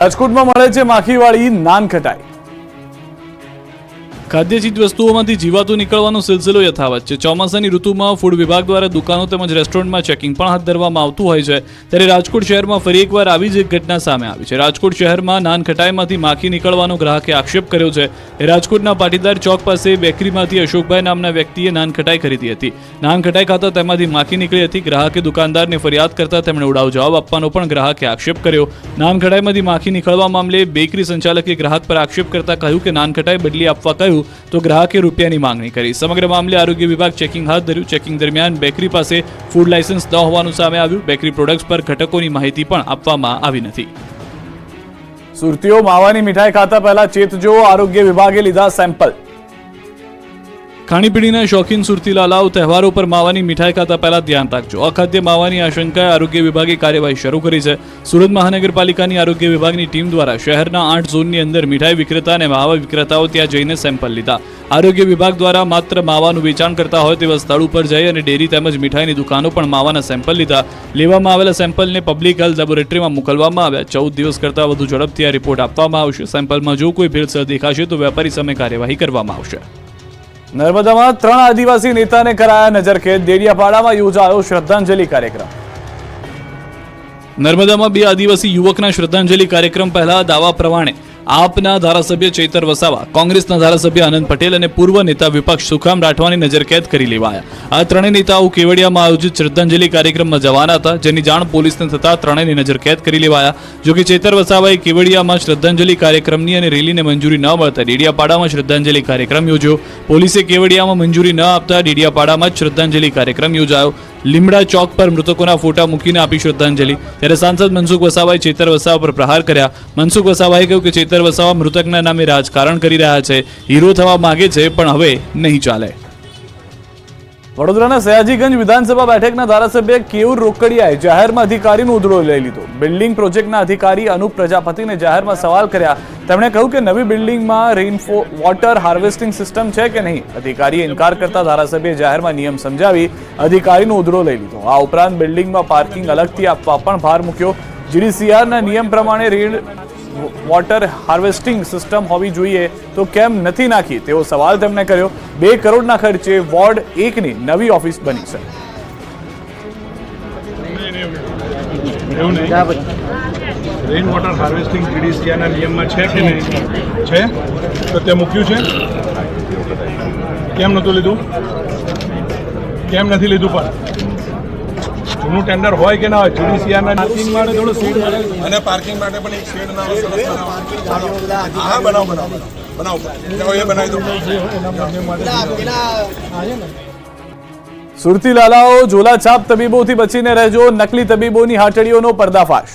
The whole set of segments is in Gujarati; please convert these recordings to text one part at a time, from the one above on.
રાજકોટમાં મળે છે માખીવાળી નાન ખટાઈ ખાદ્ય ચીજ વસ્તુઓમાંથી જીવાતું નીકળવાનો સિલસિલો યથાવત છે. ચોમાસાની ઋતુમાં ફૂડ વિભાગ દ્વારા દુકાનો તેમજ રેસ્ટોરન્ટમાં ચેકિંગ પણ હાથ ધરવામાં આવતું હોય છે. ત્યારે રાજકોટ શહેરમાં ફરી એકવાર આવી જ એક ઘટના સામે આવી છે. રાજકોટ શહેરમાં નાન ખટાઈમાંથી માખી નીકળવાનો ગ્રાહકે આક્ષેપ કર્યો છે. રાજકોટના પાટીદાર ચોક પાસે બેકરીમાંથી અશોકભાઈ નામના વ્યક્તિએ નાન ખટાઈ ખરીદી હતી. નાન ખટાઈ ખાતા તેમાંથી માખી નીકળી હતી. ગ્રાહકે દુકાનદારને ફરિયાદ કરતા તેમણે ઉડાવ જવાબ આપવાનો પણ ગ્રાહકે આક્ષેપ કર્યો. નાન ખટાઈમાંથી માખી નીકળવા મામલે બેકરી સંચાલકે ગ્રાહક પર આક્ષેપ કરતા કહ્યું કે નાન ખટાઈ બદલી આપવા કહ્યું. તો ગ્રાહકે રૂપિયાની માંગણી કરી. સમગ્ર મામલે આરોગ્ય વિભાગ ચેકિંગ હાથ ધર્યું. ચેકિંગ દરમિયાન બેકરી પાસે ફૂડ લાયસન્સ ન હોવાનું સામે આવ્યું. બેકરી પ્રોડક્ટ્સ પર ઘટકોની માહિતી પણ આપવામાં આવી નથી. સુરતીઓ માવાની મીઠાઈ ખાતા પહેલા ચેતજો આરોગ્ય વિભાગે લીધા સેમ્પલ. ખાણીપીણીના શોખીન સુરતીલા લાવ તહેવારો પર માવાની મીઠાઈ ખાતા પહેલા ધ્યાન રાખજો. અખાદ્ય માવાની આશંકાએ આરોગ્ય વિભાગે કાર્યવાહી શરૂ કરી છે. સુરત મહાનગરપાલિકાની આરોગ્ય વિભાગની ટીમ દ્વારા શહેરના આઠ ઝોનની અંદર મીઠાઈ વિક્રેતા અને માવા વિક્રેતાઓ ત્યાં જઈને સેમ્પલ લીધા. આરોગ્ય વિભાગ દ્વારા માત્ર માવાનું વેચાણ કરતા હોય તેવા સ્થળ ઉપર જઈ અને ડેરી તેમજ મીઠાઈની દુકાનો પણ માવાના સેમ્પલ લીધા. લેવામાં આવેલા સેમ્પલને પબ્લિક હેલ્થ લેબોરેટરીમાં મોકલવામાં આવ્યા. ચૌદ દિવસ કરતાં વધુ ઝડપથી આ રિપોર્ટ આપવામાં આવશે. સેમ્પલમાં જો કોઈ ભેળસેળ દેખાશે તો વેપારી સામે કાર્યવાહી કરવામાં આવશે. નર્મદામાં ત્રણ આદિવાસી નેતાને કરાયા નજરખેદ. દેડિયાપાડામાં યોજાયો શ્રદ્ધાંજલિ કાર્યક્રમ. નર્મદામાં બે આદિવાસી યુવકના શ્રદ્ધાંજલિ કાર્યક્રમ પહેલા દાવા પ્રમાણે આપના ધારાસભ્ય ચૈતર વસાવા, કોંગ્રેસના ધારાસભ્ય આનંદ પટેલ અને પૂર્વ નેતા વિપક્ષ સુખામ રાઠવાની નજરકેદ કરી લેવાયા. આ ત્રણેય નેતાઓ કેવડિયામાં આયોજિત શ્રદ્ધાંજલિ કાર્યક્રમમાં જવાના હતા, જેની જાણ પોલીસને થતા ત્રણેયની નજરકેદ કરી લેવાયા. જોકે ચૈતર વસાવાએ કેવડિયામાં શ્રદ્ધાંજલિ કાર્યક્રમની અને રેલીને મંજૂરી ન મળતા ડેડિયાપાડામાં શ્રદ્ધાંજલિ કાર્યક્રમ યોજ્યો. પોલીસે કેવડિયામાં મંજૂરી ન આપતા ડેડિયાપાડામાં જ શ્રદ્ધાંજલિ કાર્યક્રમ યોજાયો. લીમડા ચોક પર મૃતકોના ફોટા મૂકીને આપી શ્રદ્ધાંજલિ. ત્યારે સાંસદ મનસુખ વસાવાએ ચેતર વસાવા પર પ્રહાર કર્યા. મનસુખ વસાવાએ કહ્યું કે ચેતર વસાવા મૃતકના નામે રાજકારણ કરી રહ્યા છે. હીરો થવા માગે છે, પણ હવે નહીં ચાલે. વડોદરાના સયાજીગંજ વિધાનસભા બેઠકના ધારાસભ્ય કેયુર રોકડિયાએ જાહેરમાં અધિકારીનો ઉધડો લઈ લીધો? બિલ્ડિંગ પ્રોજેક્ટના અધિકારી અનુપ પ્રજાપતિને જાહેરમાં સવાલ કર્યા. તેમણે કહ્યું કે નવી બિલ્ડિંગમાં રેઇનફો વોટર હાર્વેસ્ટિંગ સિસ્ટમ છે કે નહીં? અધિકારીએ ઇનકાર કરતા ધારાસભ્યએ જાહેરમાં નિયમ સમજાવી અધિકારીનો ઉધડો લઈ લીધો. આ ઉપરાંત બિલ્ડિંગમાં પાર્કિંગ અલગથી આપવા પણ ભાર મૂક્યો. જીડીસીઆરના નિયમ પ્રમાણે રેન વોટર હાર્વેસ્ટિંગ સિસ્ટમ હોવી જોઈએ તો કેમ નથી નાખી? તેવો સવાલ તેમણે કર્યો. બે કરોડના ખર્ચે વોર્ડ એકની નવી ઓફિસ બની છે. રેઇન વોટર હાર્વેસ્ટિંગ પીડીસીઆના નિયમમાં છે કે નહીં? છે? તો તે મૂક્યું છે? કેમ નહોતું લીધું? કેમ નથી લીધું પણ? જૂનું ટેન્ડર હોય કે ના હોય જીડીસીઆના પાર્કિંગ માટે થોડું સીટ અને પાર્કિંગ માટે પણ એક શેડ ના સરસ બનાવો. હા બનાવો બનાવો બનાવો. એ બનાવી દઉં સુરતી લાલાઓ ઝોલાછાપ તબીબોથી બચીને રહેજો નકલી તબીબોની હાટડીઓનો પર્દાફાશ.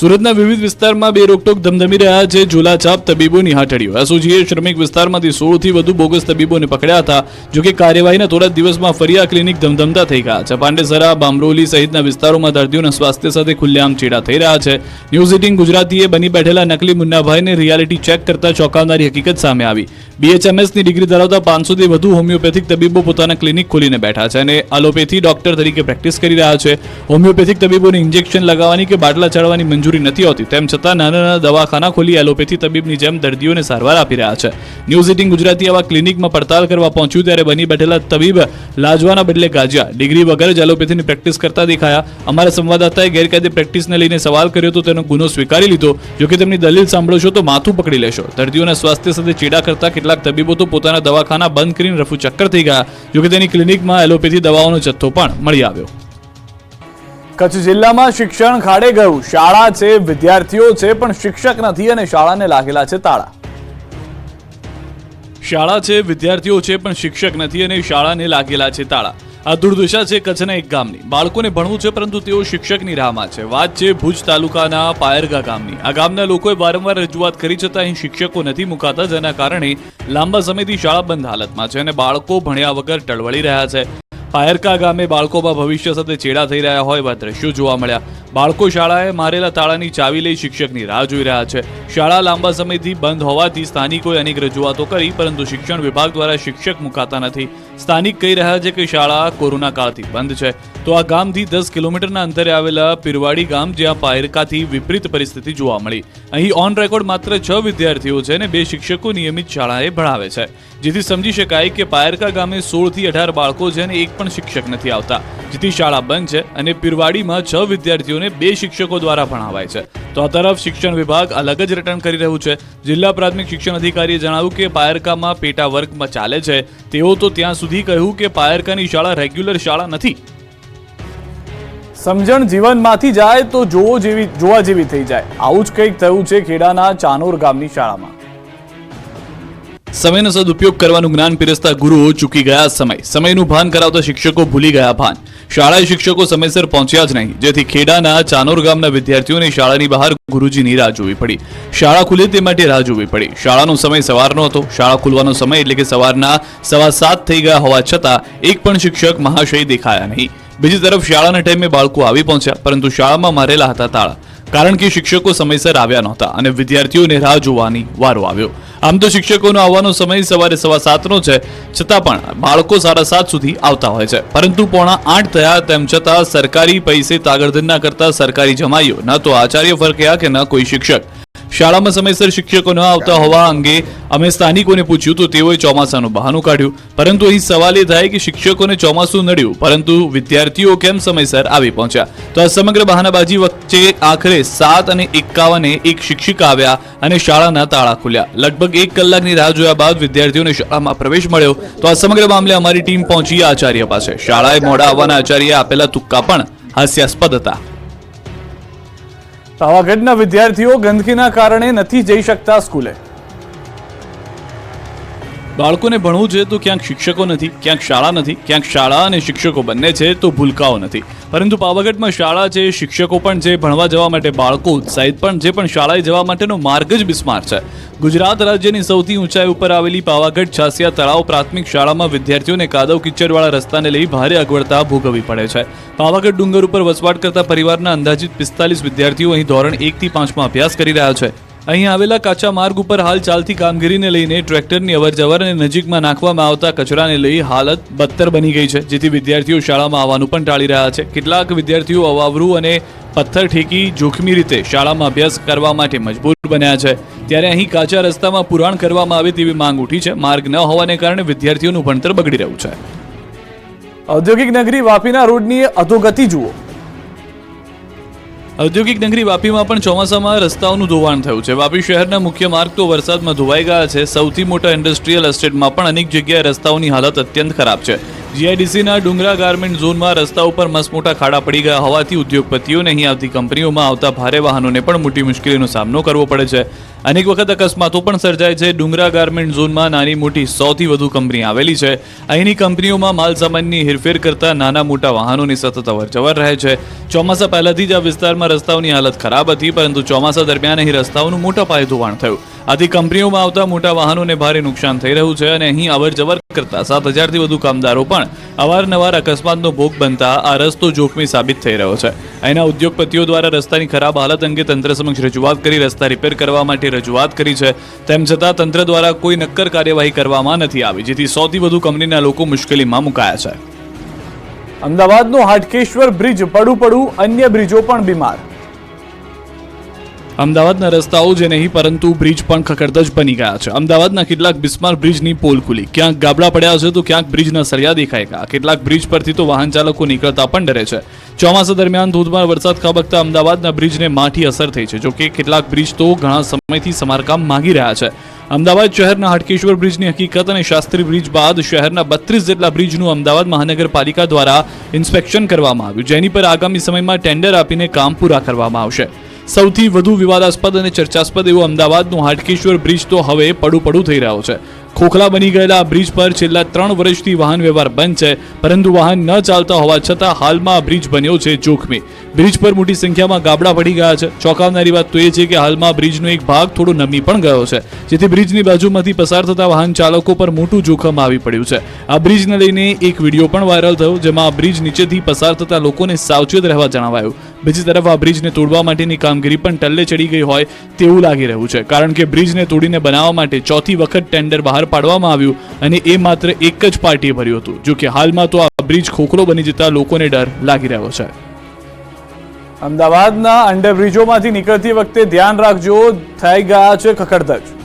સુરતના વિવિધ વિસ્તારમાં બે રોકટોક ધમધમી રહ્યા છે. ઝોલાછાપ તબીબોની હાટડીઓ એસઓજીએ શ્રમિક વિસ્તારમાંથી સોળથી વધુ બોગસ તબીબોને પકડ્યા હતા જોકે કાર્યવાહીના થોડા દિવસમાં ફરી આ ક્લિનિક ધમધમતા થઈ ગયા છે. પાંડેસરા, બામરોલી સહિતના વિસ્તારોમાં દર્દીઓના સ્વાસ્થ્ય સાથે ખુલ્લેઆમ ચેડા થઈ રહ્યા છે. ન્યૂઝ એટીન ગુજરાતીએ બની બેઠેલા નકલી મુન્નાભાઈને રિયાલિટી ચેક કરતા ચોંકાવનારી હકીકત સામે આવી. બીએચએમએસની ડિગ્રી ધરાવતા પાંચસોથી વધુ હોમિયોપેથિક તબીબો પોતાના ક્લિનિક ખોલીને બેઠા છે અને એલોપેથી ડોક્ટર તરીકે પ્રેક્ટિસ કરી રહ્યા છે. હોમિયોપેથિક તબીબોને ઇન્જેક્શન લગાવવાની કે બાટલા ચડવાની મંજૂરી નથી હોતી. તેમ છતાં નાના નાના દવાખાના ખોલી એલોપેથી તબીબની જેમ દર્દીઓને સારવાર આપી રહ્યા છે. ન્યૂઝ એટીન ગુજરાતી આવા ક્લિનિકમાં પડતાલ કરવા પહોંચ્યું ત્યારે બની બેઠેલા તબીબ લાજવાના બદલે ગાજ્યા. ડિગ્રી વગર જ એલોપેથીની પ્રેક્ટિસ કરતા દેખાયા. અમારા સંવાદદાતાએ ગેરકાયદે પ્રેક્ટિસને લઈને સવાલ કર્યો તો તેનો ગુનો સ્વીકારી લીધો. જોકે તેમની દલીલ સાંભળો છો તો માથું પકડી લેશો. દર્દીઓના સ્વાસ્થ્ય સાથે ચેડા કરતા કેટલાક તબીબો તો પોતાના દવાખાના બંધ કરીને રફુ ચક્કર થઈ ગયા. જોકે તેની ક્લિનિકમાં એલોપેથી દવાઓનો જથ્થો પણ મળી આવ્યો. કચ્છ જિલ્લામાં શિક્ષણ ખાડે ગયું. શાળા છે, વિદ્યાર્થીઓ છે, પણ શિક્ષક નથી અને શાળાને લાગેલા છે તાળા. શાળા છે, વિદ્યાર્થીઓ છે, પણ શિક્ષક નથી અને શાળાને લાગેલા છે તાળા. આ દુર્દશા છે કચ્છના એક ગામની. બાળકોને ભણવું છે, પરંતુ તેઓ શિક્ષકની રાહમાં છે. વાત છે ભુજ તાલુકાના પાયરગા ગામની. આ ગામના લોકોએ વારંવાર રજૂઆત કરી છતાં અહીં શિક્ષકો નથી મુકાતા, જેના કારણે લાંબા સમયથી શાળા બંધ હાલતમાં છે અને બાળકો ભણ્યા વગર ટળવળી રહ્યા છે. પાયરકા ગામે બાળકોમાં ભવિષ્ય સાથે ચેડા થઈ રહ્યા હોય એવા દ્રશ્યો જોવા મળ્યા. બાળકો શાળાએ મારેલા તાળાની ચાવી લઈ શિક્ષકની રાહ જોઈ રહ્યા છે. શાળા લાંબા સમયથી બંધ હોવાથી સ્થાનિકોએ અનેક રજૂઆતો કરી, પરંતુ શિક્ષણ વિભાગ દ્વારા શિક્ષક મુકાતા નથી. સ્થાનિક કહી રહ્યા છે કે શાળા કોરોના કાળથી બંધ છે. તો આ ગામથી દસ કિલોમીટરના અંતરે આવેલા પીરવાડી ગામ, જ્યાં પાયરકાથી વિપરીત પરિસ્થિતિ જોવા મળી. અહીં ઓન રેકોર્ડ માત્ર છ વિદ્યાર્થીઓ છે અને બે શિક્ષકો નિયમિત શાળાએ ભણાવે છે. જેથી સમજી શકાય કે પાયરકા ગામે સોળથી અઢાર બાળકો છે અને એક પણ શિક્ષક નથી આવતા. જેથી શાળા બંધ છે અને પીરવાડીમાં છ વિદ્યાર્થીઓને બે શિક્ષકો દ્વારા ભણાવાય છે. તો આ તરફ શિક્ષણ વિભાગ અલગ જ રિટર્ન કરી રહ્યું છે. જિલ્લા પ્રાથમિક શિક્ષણ અધિકારીએ જણાવ્યું કે પાયરકામાં પેટા વર્ગમાં ચાલે છે. તેઓ તો ત્યાં સુધી કહ્યું કે પાયરકાની શાળા રેગ્યુલર શાળા નથી. સમજણ જીવનમાંથી જાય તો જોવો જેવી જોવા જેવી થઈ જાય. આવું જ કંઈક થયું છે ખેડાના ચાનોર ગામની શાળામાં. સમયનો સદુપયોગ કરવાનું જ્ઞાન પીરસતા ગુરુઓ ચૂકી ગયા સમય. સમયનું ભાન કરાવતા શિક્ષકો ભૂલી ગયા ભાન. શાળાએ શિક્ષકો સમયસર પહોંચ્યા જ નહીં. જેથી ખેડાના ચાનોર ગામના વિદ્યાર્થીઓને શાળાની બહાર ગુરુજીની રાહ જોવી પડી. શાળા ખુલે તે માટે રાહ જોવી પડી. શાળાનો સમય સવારનો હતો. શાળા ખુલવાનો સમય એટલે કે સવારના સવા સાત થઈ ગયા હોવા છતાં એક પણ શિક્ષક મહાશય દેખાયા નહીં. બીજી તરફ શાળાના ટાઈમે બાળકો આવી પહોંચ્યા, પરંતુ શાળામાં મારેલા હતા તાળા. કારણ કે શિક્ષકો સમયસર આવ્યા નહોતા અને વિદ્યાર્થીઓને રાહ જોવાની વારો આવ્યો. આમ તો શિક્ષકોનો આવવાનો સમય સવારે સવા સાતનો છે, છતાં પણ બાળકો સાડા સાત સુધી આવતા હોય છે. પરંતુ પોણા આઠ થયા તેમ છતાં સરકારી પૈસે તાગડધન ના કરતા સરકારી જમાઈઓ, ન તો આચાર્ય ફરક્યા કે ન કોઈ શિક્ષક. શાળામાં સમયસર શિક્ષકો ન આવતા હોવા અંગે અમે સ્થાનિકોને પૂછ્યું તો તેઓએ ચોમાસાનું બહાનું કાઢ્યું. પરંતુ અહીં સવાલ એ થાય કે શિક્ષકોને ચોમાસું નડ્યું, પરંતુ વિદ્યાર્થીઓ કેમ સમયસર આવી પહોંચ્યા? તો આ સમગ્ર બહાનાબાજી વચ્ચે આખરે સાત અને એકાવને એક શિક્ષિકા આવ્યા અને શાળાના તાળા ખુલ્યા. લગભગ એક કલાકની રાહ જોયા બાદ વિદ્યાર્થીઓને શાળામાં પ્રવેશ મળ્યો. તો આ સમગ્ર મામલે અમારી ટીમ પહોંચી, આચાર્ય પાસે. શાળાએ મોડા આવવાના આચાર્યએ આપેલા તુક્કા પણ હાસ્યાસ્પદ હતા. પાવાગઢના વિદ્યાર્થીઓ ગંદકીના કારણે નથી જઈ શકતા સ્કૂલે. બાળકોને ભણવું છે તો ક્યાંક શિક્ષકો નથી, ક્યાંક શાળા નથી, ક્યાંક શાળા અને શિક્ષકો બંને છે તો ભૂલકાઓ નથી. પરંતુ પાવાગઢમાં શાળા છે, શિક્ષકો પણ છે, ભણવા જવા માટે બાળકો ઉત્સાહિત પણ છે, પણ શાળાએ જવા માટેનો માર્ગ જ બિસ્માર છે. ગુજરાત રાજ્યની સૌથી ઊંચાઈ ઉપર આવેલી પાવાગઢ છાસિયા તળાવ પ્રાથમિક શાળામાં વિદ્યાર્થીઓને કાદવ કિચડવાળા રસ્તાને લઈ ભારે અગવડતા ભોગવવી પડે છે. પાવાગઢ ડુંગર ઉપર વસવાટ કરતા પરિવારના અંદાજિત પિસ્તાલીસ વિદ્યાર્થીઓ અહીં ધોરણ એકથી પાંચમાં અભ્યાસ કરી રહ્યા છે. અહીં આવેલા કાચા માર્ગ ઉપર હાલ ચાલતી કામગીરીને લઈને ટ્રેક્ટરની અવરજવર અને નજીકમાં નાખવામાં આવતા કચરાને લઈ હાલત બદતર બની ગઈ છે, જેથી વિદ્યાર્થીઓ શાળામાં આવવાનું પણ ટાળી રહ્યા છે. કેટલાક વિદ્યાર્થીઓ અવાવરું અને પથ્થર ઠેકી જોખમી રીતે શાળામાં અભ્યાસ કરવા માટે મજબૂર બન્યા છે. ત્યારે અહીં કાચા રસ્તામાં પુરાણ કરવામાં આવે તેવી માંગ ઉઠી છે. માર્ગ ન હોવાને કારણે વિદ્યાર્થીઓનું ભણતર બગડી રહ્યું છે. ઔદ્યોગિક નગરી વાપીના રોડની અધોગતિ જુઓ. ઔદ્યોગિક નગરી વાપીમાં પણ ચોમાસામાં રસ્તાઓનું ધોવાણ થયું છે. વાપી શહેરના મુખ્ય માર્ગ તો વરસાદમાં ધોવાઈ ગયા છે. સૌથી મોટા ઇન્ડસ્ટ્રીયલ એસ્ટેટમાં પણ અનેક જગ્યાએ રસ્તાઓની હાલત અત્યંત ખરાબ છે. જીઆઈડીસીના ડુંગરા ગાર્મેન્ટ ઝોનમાં રસ્તા ઉપર મસમોટા ખાડા પડી ગયા હોવાથી ઉદ્યોગપતિઓને અહીં આવતી કંપનીઓમાં આવતા ભારે વાહનોને પણ મોટી મુશ્કેલીનો સામનો કરવો પડે છે. અનેક વખત અકસ્માતો પણ સર્જાય છે. ડુંગરા ગાર્મેન્ટ ઝોનમાં નાની મોટી સોથી વધુ કંપની આવેલી છે. અહીંની કંપનીઓમાં માલ સામાનની હેરફેર કરતા નાના મોટા વાહનોની સતત અવરજવર રહે છે. ચોમાસા પહેલાથી જ આ વિસ્તારમાં રસ્તાઓની હાલત ખરાબ હતી, પરંતુ ચોમાસા દરમિયાન અહીં રસ્તાઓનું મોટા પાયે ધોવાણ થયું. આથી કંપનીઓમાં આવતા મોટા વાહનોને ભારે નુકસાન થઈ રહ્યું છે અને અહીં અવરજવર કરતા સાત હજારથી વધુ કામદારો પણ અવારનવાર અકસ્માતનો ભોગ બનતા આ રસ્તો જોખમી સાબિત થઈ રહ્યો છે. અહીંના ઉદ્યોગપતિઓ દ્વારા રસ્તાની ખરાબ હાલત અંગે તંત્ર સમક્ષ રજૂઆત કરી, રસ્તા રિપેર કરવા માટે રજૂઆત કરી છે. તેમ છતાં તંત્ર દ્વારા કોઈ નક્કર કાર્યવાહી કરવામાં નથી આવી, જેથી સૌથી વધુ કંપનીના લોકો મુશ્કેલીમાં મુકાયા છે. અમદાવાદનો હાટકેશ્વર બ્રિજ પડું પડું અન્ય બ્રિજો પણ બીમાર. અમદાવાદના રસ્તાઓ જે નહીં, પરંતુ બ્રિજ પણ ખખડધજ બની ગયા છે. અમદાવાદના કેટલાક બિસ્માર બ્રિજની પોલ ખુલી. ક્યાંક ગાબડા પડ્યા છે તો ક્યાંક બ્રિજના સળિયા દેખાય ગયા. કેટલાક બ્રિજ પરથી તો વાહન ચાલકો નીકળતા પણ ડરે છે. ચોમાસા દરમિયાન ધોધમાર વરસાદ ખાબકતા અમદાવાદના બ્રિજને માઠી અસર થઈ છે. જોકે કેટલાક બ્રિજ તો ઘણા સમયથી સમારકામ માંગી રહ્યા છે. અમદાવાદ શહેરના હાટકેશ્વર બ્રિજની હકીકત અને શાસ્ત્રી બ્રિજ બાદ શહેરના બત્રીસ જેટલા બ્રિજનું અમદાવાદ મહાનગરપાલિકા દ્વારા ઇન્સ્પેક્શન કરવામાં આવ્યું, જેની પર આગામી સમયમાં ટેન્ડર આપીને કામ પૂરા કરવામાં આવશે. સૌથી વધુ વિવાદાસ્પદ અને ચર્ચાસ્પદ એવો અમદાવાદનો હાટકેશ્વર બ્રિજ તો હવે પડું પડું થઈ રહ્યો છે. ખોખલા બની ગયેલા આ બ્રિજ પર છેલ્લા ત્રણ વર્ષથી વાહન વ્યવહાર બંધ છે, પરંતુ વાહન ન ચાલતા હોવા છતાં હાલમાં આ બ્રિજ બન્યો છે જોખમી. બ્રિજ પર મોટી સંખ્યામાં ગાબડા પડી ગયા છે. ચોંકાવનારી વાત તો એ છે કે હાલમાં બ્રિજનો એક ભાગ થોડો નમી પણ ગયો છે, જેથી બ્રિજની બાજુમાંથી પસાર થતા વાહન ચાલકો પર મોટું જોખમ આવી પડ્યું છે. આ બ્રિજને લઈને એક વીડિયો પણ વાયરલ થયો, જેમાં આ બ્રિજ નીચેથી પસાર થતા લોકોને સાવચેત રહેવા જણાવાયું. બીજી તરફ આ બ્રિજને તોડવા માટેની કામગીરી પણ ટલ્લે ચડી ગઈ હોય તેવું લાગી રહ્યું છે. કારણ કે બ્રિજને તોડીને બનાવવા માટે ચોથી વખત ટેન્ડર બહાર પાડવામાં આવ્યું અને એ માત્ર એક જ પાર્ટીએ ભર્યું હતું. જો કે હાલમાં તો આ બ્રિજ ખોખરો બની જતા લોકોને ડર લાગી રહ્યો છે. અમદાવાદના અંડરબ્રિજોમાંથી નીકળતી વખતે ધ્યાન રાખજો, થઈ ગયા છે ખખડધજ.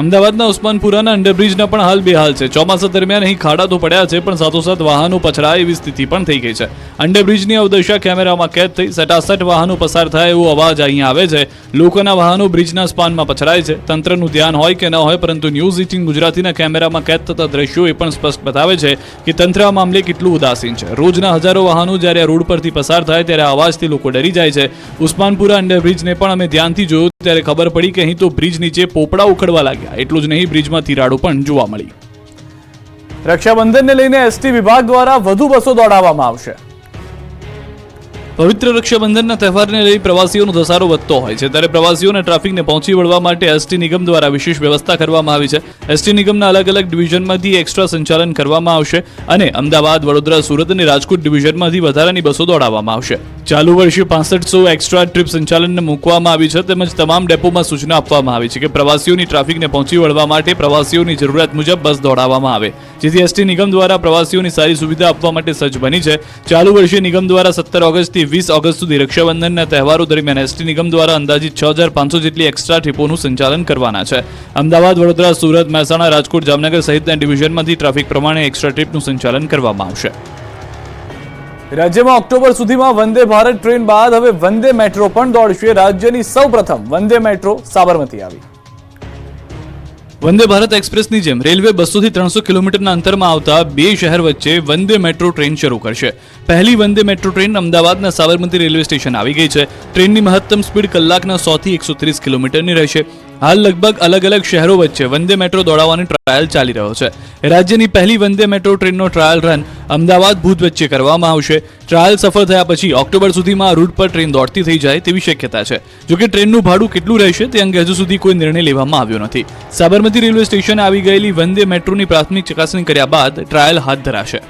અમદાવાદના ઉસ્માનપુરાના અંડરબ્રિજના પણ હાલ બેહાલ છે. ચોમાસા દરમિયાન અહીં ખાડા તો પડ્યા છે, પણ સાથોસાથ વાહનો પછડાય એવી સ્થિતિ પણ થઈ ગઈ છે. અંડરબ્રિજની અવદશા કેમેરામાં કેદ થઈ સટાસટ વાહનો પસાર થાય એવો અવાજ અહીંયા આવે છે. લોકોના વાહનો બ્રિજના સ્પાનમાં પછડાય છે. તંત્રનું ધ્યાન હોય કે ન હોય, પરંતુ ન્યૂઝ એટીન ગુજરાતીના કેમેરામાં કેદ થતા દ્રશ્યો એ પણ સ્પષ્ટ બતાવે છે કે તંત્ર આ મામલે કેટલું ઉદાસીન છે. રોજના હજારો વાહનો જ્યારે આ રોડ પરથી પસાર થાય ત્યારે અવાજથી લોકો ડરી જાય છે. ઉસ્માનપુરા અંડરબ્રિજને પણ અમે ધ્યાનથી જોયું ત્યારે ખબર પડી કે અહીં તો બ્રિજ નીચે પોપડા ઉખડવા લાગ્યા. એટલું જ નહીં બ્રિજમાં તિરાડો પણ જોવા મળી. રક્ષાબંધનને લઈને એસટી વિભાગ દ્વારા વધુ બસો દોડાવવામાં આવશે. પવિત્ર રક્ષાબંધનના તહેવારને લઈ પ્રવાસીઓનો ધસારો વધતો હોય છે. ત્યારે પ્રવાસીઓને ટ્રાફિકને પહોંચી વળવા માટે એસટી નિગમ દ્વારા વિશેષ વ્યવસ્થા કરવામાં આવી છે. એસટી નિગમના અલગ અલગ ડિવિઝનમાંથી એક્સ્ટ્રા સંચાલન કરવામાં આવશે અને અમદાવાદ, વડોદરા, સુરત અને રાજકોટ ડિવિઝનમાંથી વધારાની બસો દોડાવવામાં આવશે. ચાલુ વર્ષે પાસઠસો એક્સ્ટ્રા ટ્રીપ સંચાલનને મૂકવામાં આવી છે તેમજ તમામ ડેપોમાં સૂચના આપવામાં આવી છે કે પ્રવાસીઓની ટ્રાફિકને પહોંચી વળવા માટે પ્રવાસીઓની જરૂરિયાત મુજબ બસ દોડાવવામાં આવે. જેથી એસટી નિગમ દ્વારા પ્રવાસીઓની સારી સુવિધા આપવા માટે સજ્જ બની છે. ચાલુ વર્ષે નિગમ દ્વારા સત્તર ઓગસ્ટથી વીસ ઓગસ્ટ સુધી રક્ષાબંધનના તહેવારો દરમિયાન એસટી નિગમ દ્વારા અંદાજિત છ હજાર પાંચસો જેટલી એક્સ્ટ્રા ટ્રીપોનું સંચાલન કરવાના છે. અમદાવાદ, વડોદરા, સુરત, મહેસાણા, રાજકોટ, જામનગર સહિતના ડિવિઝનમાંથી ટ્રાફિક પ્રમાણે એક્સ્ટ્રા ટ્રીપનું સંચાલન કરવામાં આવશે. રાજ્યમાં ઓક્ટોબર સુધીમાં વંદે ભારત ટ્રેન બાદ હવે વંદે મેટ્રો પણ દોડશે. રાજ્યની સૌપ્રથમ વંદે મેટ્રો સાબરમતી આવી. વંદે ભારત એક્સપ્રેસની જેમ રેલવે બસોથી ત્રણસો કિલોમીટરના અંતરમાં આવતા બે શહેર વચ્ચે વંદે મેટ્રો ટ્રેન શરૂ કરશે. પહેલી વંદે મેટ્રો ટ્રેન અમદાવાદના સાબરમતી રેલવે સ્ટેશન આવી ગઈ છે. ટ્રેનની મહત્તમ સ્પીડ કલાકના સોથી એકસો ત્રીસ કિલોમીટરની રહેશે. હાલ લગભગ અલગ અલગ શહેરો વચ્ચે વંદે મેટ્રો દોડાવવાની ટ્રાયલ ચાલી રહ્યો છે. રાજ્યની પહેલી વંદે મેટ્રો ટ્રેનનો ટ્રાયલ રન અમદાવાદ ભુજ વચ્ચે કરવામાં આવશે. ટ્રાયલ સફળ થયા પછી ઓક્ટોબર સુધીમાં રૂટ પર ટ્રેન દોડતી થઈ જાય તેવી શક્યતા છે. જોકે ટ્રેનનું ભાડું કેટલું રહેશે તે અંગે હજુ સુધી કોઈ નિર્ણય લેવામાં આવ્યો નથી. સાબરમતી રેલવે સ્ટેશને આવી ગયેલી વંદે મેટ્રોની પ્રાથમિક ચકાસણી કર્યા બાદ ટ્રાયલ હાથ ધરાશે.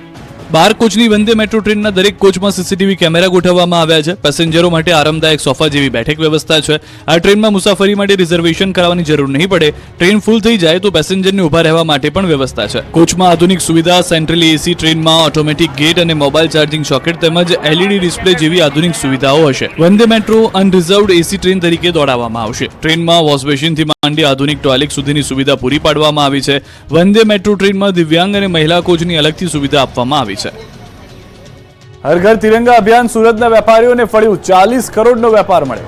બાર કોચની વંદે મેટ્રો ટ્રેનના દરેક કોચમાં સીસીટીવી કેમેરા ગોઠવવામાં આવ્યા છે. પેસેન્જરો માટે આરામદાયક સોફા જેવી બેઠક વ્યવસ્થા છે. આ ટ્રેનમાં મુસાફરી માટે રિઝર્વેશન કરાવવાની જરૂર નહીં પડે. ટ્રેન ફૂલ થઈ જાય તો પેસેન્જરને ઊભા રહેવા માટે પણ વ્યવસ્થા છે. કોચમાં આધુનિક સુવિધા, સેન્ટ્રલી એસી ટ્રેનમાં ઓટોમેટિક ગેટ અને મોબાઈલ ચાર્જિંગ સોકેટ તેમજ એલઈડી ડિસ્પ્લે જેવી આધુનિક સુવિધાઓ હશે. Vande metro unreserved AC train તરીકે દોડાવવામાં આવશે. ટ્રેનમાં વોશ બેસિનથી માંડી આધુનિક ટોયલેટ સુધીની સુવિધા પૂરી પાડવામાં આવી છે. વંદે મેટ્રો ટ્રેનમાં દિવ્યાંગ અને મહિલા કોચની અલગથી સુવિધા આપવામાં આવી છે. હર ઘર તિરંગા અભિયાન સુરતના વેપારીઓને ફળ્યું. ચાલીસ કરોડનો વેપાર મળ્યો.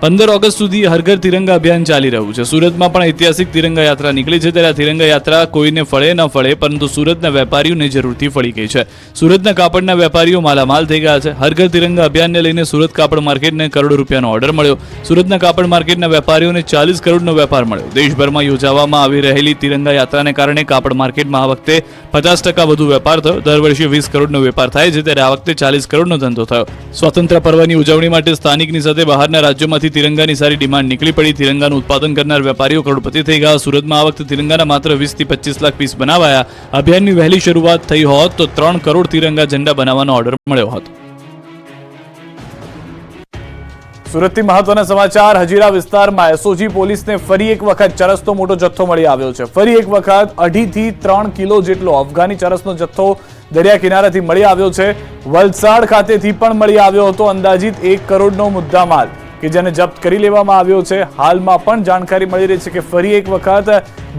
પંદર ઓગસ્ટ સુધી હરઘર તિરંગા અભિયાન ચાલી રહ્યું છે. સુરતમાં પણ ઐતિહાસિક તિરંગા યાત્રા નીકળી છે. ત્યારે તિરંગા યાત્રા કોઈને ફળે ન ફળે, પરંતુ સુરતના વેપારીઓને જરૂરથી ફળી ગઈ છે. સુરતના કાપડના વેપારીઓ માલામાલ થઈ ગયા છે. હરઘર તિરંગા અભિયાનને લઈને સુરત કાપડ માર્કેટને કરોડો રૂપિયાનો ઓર્ડર મળ્યો. સુરતના કાપડ માર્કેટના વેપારીઓને ચાલીસ કરોડનો વેપાર મળ્યો. દેશભરમાં યોજાવામાં આવી રહેલી તિરંગા યાત્રાને કારણે કાપડ માર્કેટમાં આ વખતે પચાસ ટકા વધુ વેપાર થયો. દર વર્ષે વીસ કરોડનો વેપાર થાય છે. ત્યારે આ વખતે ચાલીસ કરોડનો ધંધો થયો. સ્વતંત્ર પર્વની ઉજવણી માટે સ્થાનિકની સાથે બહારના રાજ્યોમાંથી તિરંગાની સારી ડિમાન્ડ નીકળી પડી. તિરંગાનું ઉત્પાદન કરનાર વેપારીઓ કરોડપતિ થઈ ગયા. સુરતમાં આ વખતે તિરંગાના માત્ર વીસથી પચીસ લાખ પીસ બનાવાયા. અભિયાનની વહેલી શરૂઆત થઈ હોત તો ત્રણ કરોડ તિરંગા ઝંડા બનાવવાનો ઓર્ડર મળ્યો હોત. સુરતથી મહત્વના સમાચાર. હજીરા વિસ્તારમાં એસઓજી પોલીસને ફરી એક વખત ચરસનો મોટો જથ્થો મળી આવ્યો છે. ફરી એક વખત અઢીથી ત્રણ કિલો જેટલો અફઘાની ચરસનો જથ્થો દરિયા કિનારાથી મળી આવ્યો છે. વલસાડ ખાતેથી પણ મળી આવ્યો હતો અંદાજિત એક કરોડનો મુદ્દામાલ. કે જેને જપ્ત કરી લેવામાં આવ્યો છે. હાલમાં પણ જાણકારી મળી રહી છે કે ફરી એક વખત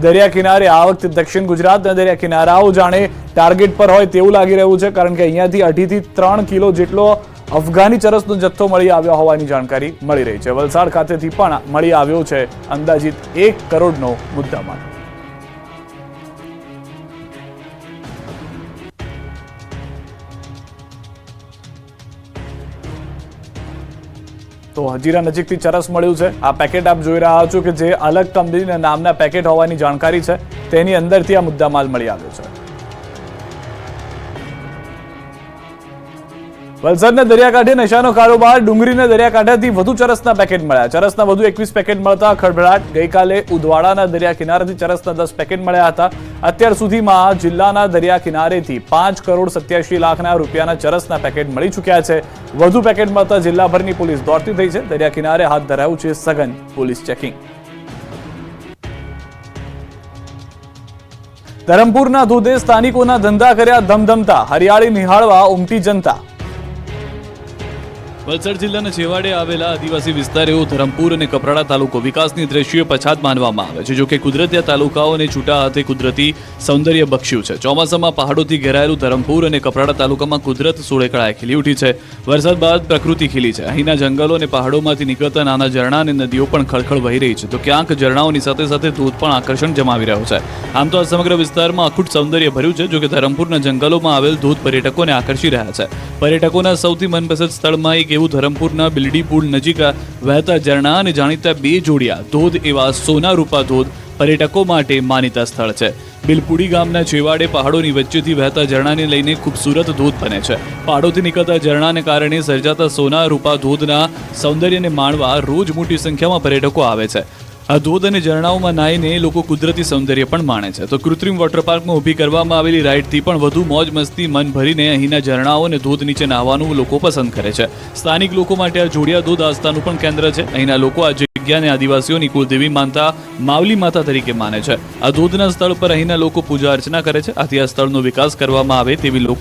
દરિયા કિનારે આ વખતે દક્ષિણ ગુજરાતના દરિયા કિનારાઓ જાણે ટાર્ગેટ પર હોય તેવું લાગી રહ્યું છે, કારણ કે અહીંયાથી અઢીથી ત્રણ કિલો જેટલો અફઘાની ચરસનો જથ્થો મળી આવ્યો હોવાની જાણકારી મળી રહી છે. વલસાડ ખાતેથી પણ મળી આવ્યો છે અંદાજિત એક કરોડનો મુદ્દામાલ. તો હજીરા નજીકથી ચરસ મળ્યું છે. આ પેકેટ આપ જોઈ રહ્યા છો કે જે અલગ કંપનીના નામના પેકેટ હોવાની જાણકારી છે. તેની અંદરથી આ મુદ્દામાલ મળી આવ્યો છે. વલસાડના દરિયાકાંઠે નશાનો કારોબાર ડુંગરીના દરિયાકાંઠેથી વધુ ચરસના પેકેટ મળ્યા. ચરસના વધુ એકવીસ પેકેટ મળતા ખળભળાટ ગઈકાલે ઉદવાડાના દરિયા કિનારેથી ચરસના દસ પેકેટ મળ્યા હતા. અત્યાર સુધીમાં જિલ્લાના દરિયા કિનારેથી પાંચ કરોડ સત્યાસી લાખના રૂપિયાના ચરસના પેકેટ મળી ચૂક્યા છે. વધુ પેકેટ મળતા જિલ્લાભરની પોલીસ દોડતી થઈ છે. દરિયા કિનારે હાથ ધરાયું છે સઘન પોલીસ ચેકિંગ. ધરમપુરના ધોધે સ્થાનિકોના ધંધા કર્યા ધમધમતા. હરિયાળી નિહાળવા ઉમટી જનતા. વલસાડ જિલ્લાના છેવાડે આવેલા આદિવાસી વિસ્તાર એવો ધરમપુર અને કપરાડા તાલુકો વિકાસની દ્રષ્ટિએ પછાત માનવામાં આવે છે જોકે કુદરતી આ તાલુકાઓને છૂટા હાથે કુદરતી સૌંદર્ય બક્ષ્યું છે. ચોમાસામાં પહાડોથી ઘેરાયેલું ધરમપુર અને કપરાડા તાલુકામાં કુદરત સોળેકળાએ ખીલી ઉઠી છે. વરસાદ બાદ પ્રકૃતિ ખીલી છે. અહીંના જંગલો અને પહાડોમાંથી નીકળતા નાના ઝરણા અને નદીઓ પણ ખળખળ વહી રહી છે. તો ક્યાંક ઝરણાઓની સાથે સાથે ધોધ પણ આકર્ષણ જમાવી રહ્યો છે. આમ તો આ સમગ્ર વિસ્તારમાં અખૂટ સૌંદર્ય ભર્યું છે જોકે ધરમપુરના જંગલોમાં આવેલ ધોધ પર્યટકોને આકર્ષી રહ્યા છે. પર્યટકોના સૌથી મનપસંદ સ્થળમાં એક એવું ધરમપુરના બિલડીપુલ નજીક વહેતા ઝરણા અને જાણીતા બે જોડિયા, ધોધ એવા સોના રૂપા ધોધ પર્યટકો માટે માનીતા સ્થળ છે. બિલપુડી ગામના છેવાડે પહાડોની વચ્ચેથી વહેતા ઝરણાને લઈને ખૂબસૂરત ધોધ બને છે. પહાડોથી નીકળતા ઝરણાને કારણે સર્જાતા સોના રૂપા ધોધના સૌંદર્યને માણવા રોજ મોટી સંખ્યામાં પર્યટકો આવે છે. આ ધોધ અને ઝરણાઓમાં નાહીને લોકો કુદરતી સૌંદર્ય પણ માણે છે. તો કૃત્રિમ વોટર પાર્કમાં ઊભી કરવામાં આવેલી રાઇડથી પણ વધુ મોજ મસ્તી, મન ભરીને અહીંના ઝરણાઓ અને ધોધ નીચે નાહવાનું લોકો પસંદ કરે છે. સ્થાનિક લોકો માટે આ જોડિયા ધોધ આસ્થાનું પણ કેન્દ્ર છે. અહીંના લોકો આ જગ્યાને આદિવાસીઓની કુલદેવી માનતા માવલી માતા તરીકે માને છે. આ ધોધના સ્થળ પર અહીંના લોકો પૂજા અર્ચના કરે છે. આથી આ સ્થળનો વિકાસ કરવામાં આવે તેવી લોકો